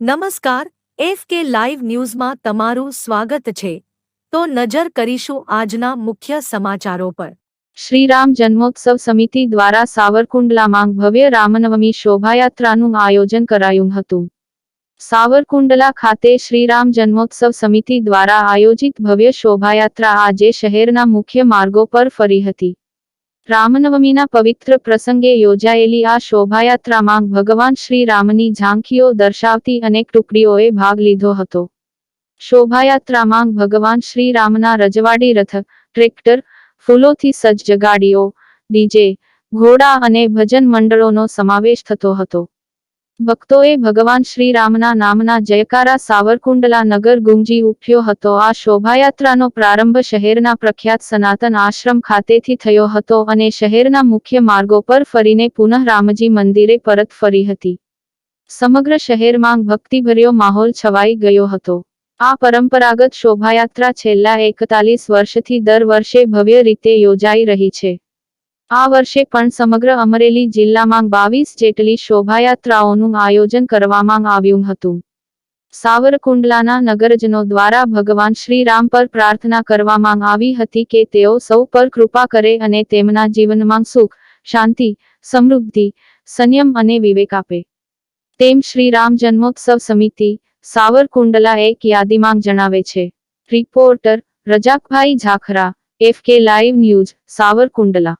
નમસ્કાર, F K live ન્યૂઝમાં તમારું સ્વાગત છે. તો નજર કરીશું આજના મુખ્ય સમાચારો પર. શ્રીરામ જન્મોત્સવ સમિતિ દ્વારા સાવરકુંડલામાં ભવ્ય રામનવમી શોભાયાત્રાનું આયોજન કરાયું હતું. સાવરકુંડલા ખાતે શ્રીરામ જન્મોત્સવ સમિતિ દ્વારા આયોજિત ભવ્ય શોભાયાત્રા આજે શહેરના મુખ્ય માર્ગો પર ફરી હતી. રામનવમીના પવિત્ર પ્રસંગે યોજાયેલી આ શોભાયાત્રામાં ભગવાન શ્રી રામની ઝાંખીઓ દર્શાવતી અનેક ટુકડીઓએ ભાગ લીધો હતો. શોભાયાત્રામાં ભગવાન શ્રી રામના રજવાડી રથ, ટ્રેક્ટર, ફૂલોથી સજ્જ ગાડીઓ, ડીજે, ઘોડા અને ભજન મંડળોનો સમાવેશ થતો હતો. ભક્તોએ ભગવાન શ્રી રામના નામના જયકારા સાવરકુંડલા નગર ગુંજી ઉઠ્યો હતો. આ શોભાયાત્રાનો પ્રારંભ શહેરના પ્રખ્યાત સનાતન આશ્રમ ખાતેથી થયો હતો અને શહેરના મુખ્ય માર્ગો પર ફરીને પુનઃ રામજી મંદિરે પરત ફરી હતી. સમગ્ર શહેરમાં ભક્તિભર્યો માહોલ છવાઈ ગયો હતો. આ પરંપરાગત શોભાયાત્રા છેલ્લા એકતાલીસ વર્ષથી દર વર્ષે ભવ્ય રીતે યોજાઈ રહી છે. આ વર્ષે પણ સમગ્ર અમરેલી જિલ્લામાં બાવીસ જેટલી શોભાયાત્રાઓનું આયોજન કરવામાં આવ્યું હતું. સાવરકુંડલાના નગરજનો દ્વારા ભગવાન શ્રીરામ પર પ્રાર્થના કરવામાં આવી હતી કે તેઓ સૌ પર કૃપા કરે અને તેમના જીવનમાં સુખ, શાંતિ, સમૃદ્ધિ, સંયમ અને વિવેક આપે. તેમ શ્રીરામ જન્મોત્સવ સમિતિ, સાવરકુંડલા એક યાદીમાં જણાવે છે. Reporter Rajakbhai Jhakhra, F K live news, Savarkundla.